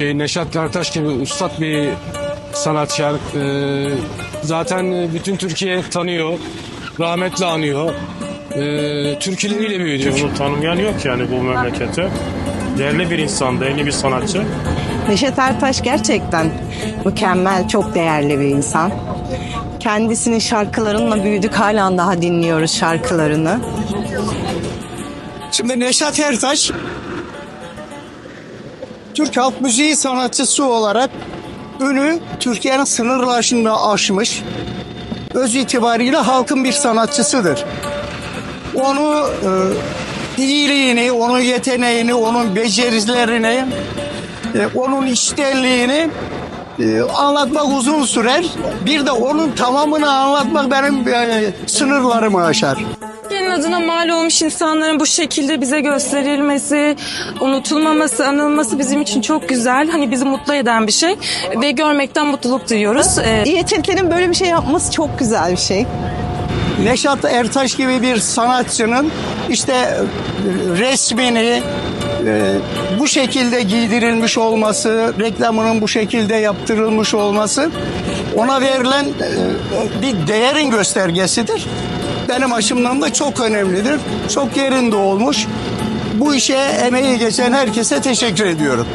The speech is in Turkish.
E, Neşat Ertaş gibi ustad bir sanatçı. E, zaten bütün Türkiye tanıyor, rahmetle anıyor. E, türküleriyle büyüdük. Bunu tanımayan yok yani bu memlekette. Değerli bir insan, değerli bir sanatçı. Neşet Ertaş gerçekten mükemmel, çok değerli bir insan. Kendisinin şarkılarınla büyüdük, halen daha dinliyoruz şarkılarını. Şimdi Neşat Ertaş Türk halk müziği sanatçısı olarak ünü Türkiye'nin sınırlarını aşmış. Öz itibariyle halkın bir sanatçısıdır. Onu e, iyiliğini, onun yeteneğini, onun becerilerini, e, onun iştenliğini e, anlatmak uzun sürer. Bir de onun tamamını anlatmak benim e, sınırlarımı aşar. Türkiye'nin adına mal olmuş insanların bu şekilde bize gösterilmesi, unutulmaması, anılması bizim için çok güzel. Hani bizi mutlu eden bir şey ve görmekten mutluluk duyuyoruz. Ee, İETT'nin böyle bir şey yapması çok güzel bir şey. Neşat Ertaş gibi bir sanatçının işte resmini e, bu şekilde giydirilmiş olması, reklamının bu şekilde yaptırılmış olması ona verilen e, bir değerin göstergesidir. Benim açımdan da çok önemlidir. Çok yerinde olmuş. Bu işe emeği geçen herkese teşekkür ediyorum.